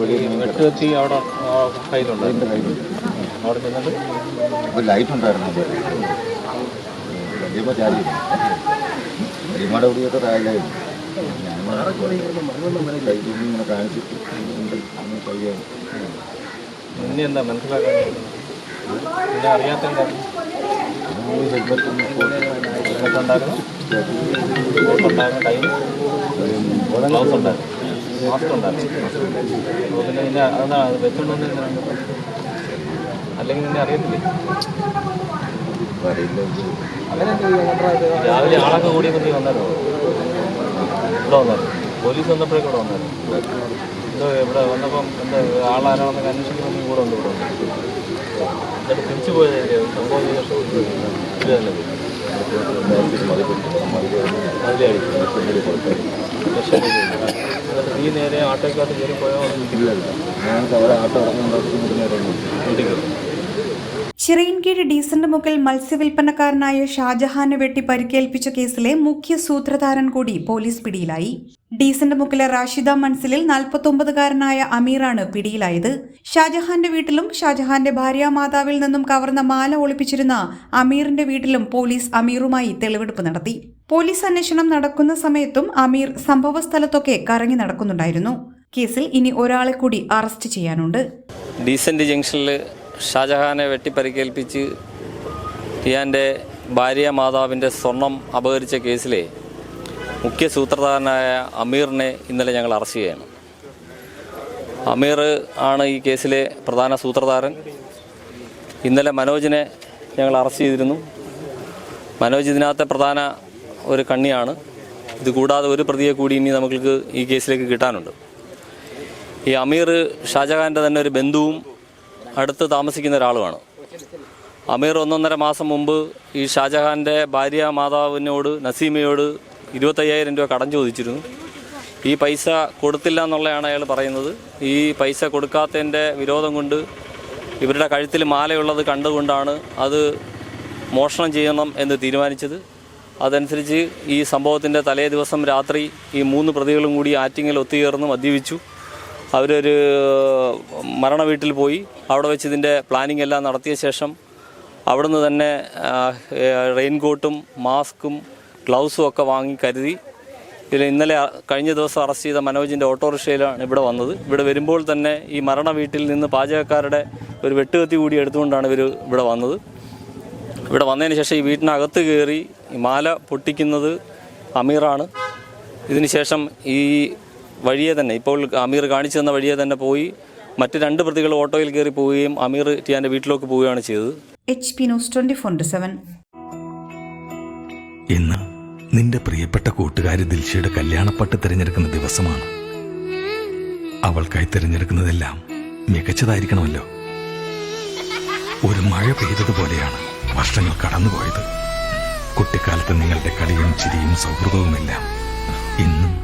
വെളിയിൽ നിന്ന് അവിടെ കയ്യിലുണ്ട്. എന്റെ കയ്യിലുണ്ട്. അവിടെ ചെന്നിട്ട്? അപ്പോൾ ലൈറ്റ് ഉണ്ടായിരുന്നു. അത് വലിയപ്പോൾ ചാരി വലിയമാടെ കൂടിയൊക്കെ താഴെയായിരുന്നു. ഞാൻ കൈ ചൂണ്ടി ഇങ്ങനെ കാണിച്ചിട്ട് അങ്ങനെ കഴിയാണ് നിന്നെ എന്താ മനസ്സിലാക്കാൻ നിന്നെ അറിയാത്ത എന്താ ഉണ്ടായിരുന്നു ഉണ്ടായിരുന്നു. കൈ ഗ്ലൗസ് ഉണ്ടായിരുന്നു. പിന്നെ നിന്നെ അതെന്താ അത് വെച്ചോണ്ട് വന്നത് എന്തിനാണ്? അല്ലെങ്കിൽ നിന്നെ അറിയത്തില്ലേ? രാവിലെ ആളൊക്കെ കൂടി നീ വന്നാലോ ഇവിടെ വന്നാലും പോലീസ് വന്നപ്പോഴേക്കും ഇവിടെ വന്നാലും എന്തോ ഇവിടെ വന്നപ്പം എന്താ ആളാരാണെന്നൊക്കെ അന്വേഷിക്കുമ്പോൾ നീ കൂടെ ഉണ്ട് ഇവിടെ എന്നിട്ട് തിരിച്ചു പോയതല്ലേ സംഭവം ഇല്ലല്ലേ എന്നിട്ട് നേരെ കയറി പോയോ ഇല്ല ഇല്ല. ഞങ്ങൾക്ക് അവിടെ ആട്ടം ഇറങ്ങുന്നുണ്ടോ ചിറയിൻകീഴ് ഡീസന്റ് മുക്കിൽ മത്സ്യവിൽപ്പനക്കാരനായ ഷാജഹാനെ വെട്ടി പരിക്കേൽപ്പിച്ച കേസിലെ മുഖ്യ സൂത്രധാരൻ കൂടി പോലീസ് പിടിയിലായി. ഡീസന്റ് മുക്കിലെ റാഷിദ മൻസിലിൽ നാൽപ്പത്തൊമ്പതുകാരനായ അമീറാണ് പിടിയിലായത്. ഷാജഹാന്റെ വീട്ടിലും ഷാജഹാന്റെ ഭാര്യാമാതാവിൽ നിന്നും കവർന്ന മാല ഒളിപ്പിച്ചിരുന്ന അമീറിന്റെ വീട്ടിലും പോലീസ് അമീറുമായി തെളിവെടുപ്പ് നടത്തി. പോലീസ് അന്വേഷണം നടക്കുന്ന സമയത്തും അമീർ സംഭവസ്ഥലത്തൊക്കെ കറങ്ങി നടക്കുന്നുണ്ടായിരുന്നു. കേസിൽ ഇനി ഒരാളെ കൂടി അറസ്റ്റ് ചെയ്യാനുണ്ട്. ഡീസന്റ് ജംഗ്ഷനിൽ ഷാജഹാനെ വെട്ടിപ്പരിക്കേൽപ്പിച്ച് ടിയാന്റെ ഭാര്യ മാതാവിന്റെ സ്വർണം അപഹരിച്ച കേസിലെ മുഖ്യ സൂത്രധാരനായ അമീറിനെ ഇന്നലെ ഞങ്ങൾ അറസ്റ്റ് ചെയ്യണം. അമീർ ആണ് ഈ കേസിലെ പ്രധാന സൂത്രധാരൻ. ഇന്നലെ മനോജിനെ ഞങ്ങൾ അറസ്റ്റ് ചെയ്തിരുന്നു. മനോജ് ഇതിനകത്തെ പ്രധാന ഒരു കണ്ണിയാണ്. ഇത് കൂടാതെ ഒരു പ്രതിയെ കൂടി ഇനി നമുക്ക് ഈ കേസിലേക്ക് കിട്ടാനുണ്ട്. ഈ അമീർ ഷാജഹാന്റെ തന്നെ ഒരു ബന്ധുവും അടുത്ത് താമസിക്കുന്ന ഒരാളുമാണ്. അമീർ ഒന്നൊന്നര മാസം മുമ്പ് ഈ ഷാജഹാന്റെ ഭാര്യ മാതാവിനോട് നസീമയോട് ഇരുപത്തയ്യായിരം രൂപ കടം ചോദിച്ചിരുന്നു. ഈ പൈസ കൊടുത്തില്ല എന്നുള്ളതാണ് അയാൾ പറയുന്നത്. ഈ പൈസ കൊടുക്കാത്തതിന്റെ വിരോധം കൊണ്ട് ഇവരുടെ കഴുത്തിൽ മാലയുള്ളത് കണ്ടുകൊണ്ടാണ് അത് മോഷണം ചെയ്യണം എന്ന് തീരുമാനിച്ചത്. അതനുസരിച്ച് ഈ സംഭവത്തിന്റെ തലേ ദിവസം രാത്രി ഈ മൂന്ന് പ്രതികളും കൂടി ആറ്റിങ്ങിൽ ഒത്തുചേർന്ന് മദ്യപിച്ചു. അവരൊരു മരണ വീട്ടിൽ പോയി അവിടെ വെച്ച് ഇതിന്റെ പ്ലാനിംഗ് എല്ലാം നടത്തിയ ശേഷം അവിടുന്ന് തന്നെ റെയിൻകോട്ടും മാസ്കും ഗ്ലൗസും ഒക്കെ വാങ്ങി കരുതി. ഇതിൽ ഇന്നലെ കഴിഞ്ഞ ദിവസം അറസ്റ്റ് ചെയ്ത മനോജിന്റെ ഓട്ടോറിക്ഷയിലാണ് ഇവിടെ വന്നത്. ഇവിടെ വരുമ്പോൾ തന്നെ ഈ മരണ വീട്ടിൽ നിന്ന് പാചകക്കാരുടെ ഒരു വെട്ടുകത്തി കൂടി എടുത്തുകൊണ്ടാണ് ഇവർ ഇവിടെ വന്നത്. ഇവിടെ വന്നതിന് ശേഷം ഈ വീട്ടിനകത്ത് കയറി മാല പൊട്ടിക്കുന്നത് അമീറാണ്. ഇതിനുശേഷം ഈ വഴിയെ തന്നെ. ഇപ്പോൾ അമീർ കാണിച്ചു തന്ന വഴിയെ തന്നെ പോയി മറ്റ് രണ്ട് പ്രതികൾ ഓട്ടോയിൽ കയറി പോവുകയും അമീർ ടിയാന്റെ വീട്ടിലേക്ക് പോവുകയാണ് ചെയ്തത്. H P news twenty four seven ഇന്ന് നിന്റെ പ്രിയപ്പെട്ട കൂട്ടുകാരി ദിൽഷയുടെ കല്യാണപ്പട്ട് തിരഞ്ഞെടുക്കുന്ന ദിവസമാണ്. അവൾക്കായി തിരഞ്ഞെടുക്കുന്നതെല്ലാം മികച്ചതായിരിക്കണമല്ലോ. ഒരു മഴ പെയ്തതുപോലെയാണ് വർഷങ്ങൾ കടന്നുപോയത്. കുട്ടിക്കാലത്ത് നിങ്ങളുടെ കളിയും ചിരിയും സൗഹൃദവുമെല്ലാം ഇന്നും